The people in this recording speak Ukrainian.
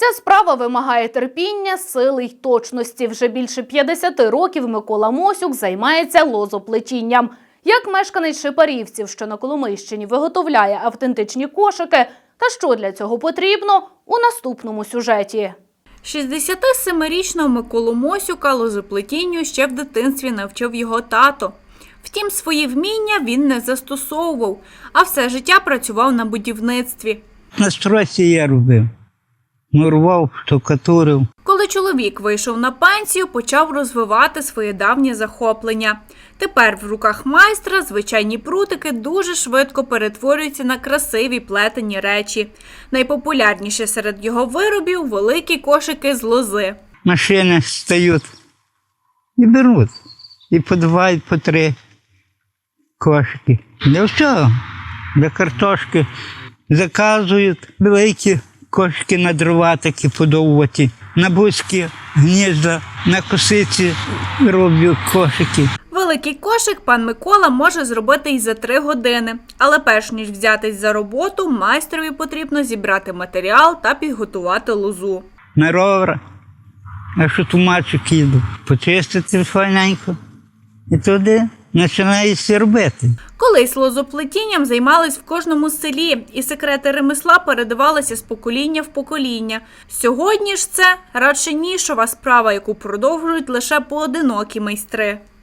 Ця справа вимагає терпіння, сили й точності. Вже більше 50 років Микола Мосюк займається лозоплетінням. Як мешканець Шипарівців, що на Коломийщині виготовляє автентичні кошики, та що для цього потрібно у наступному сюжеті. 67-річного Миколу Мосюка лозоплетінню ще в дитинстві навчив його тато. Втім, свої вміння він не застосовував, а все життя працював на будівництві. На стройці я робив. Мурував, штукатурив. Коли чоловік вийшов на пенсію, почав розвивати своє давнє захоплення. Тепер в руках майстра звичайні прутики дуже швидко перетворюються на красиві плетені речі. Найпопулярніше серед його виробів великі кошики з лози. Машини стають і беруть. І по два, і по три кошики. Для всього. Для картошки заказують великі кошики на дрова такі подовгуваті. На бузькі гнізда, на косиці роблю кошики. Великий кошик пан Микола може зробити і за три години. Але перш ніж взятись за роботу, майстрові потрібно зібрати матеріал та підготувати лозу. на ровер, а що тумачу киду, почистити файненько. І туди починаєш робити. Колись лозоплетінням займались в кожному селі, і секрети ремесла передавалися з покоління в покоління. Сьогодні ж це радше нішова справа, яку продовжують лише поодинокі майстри.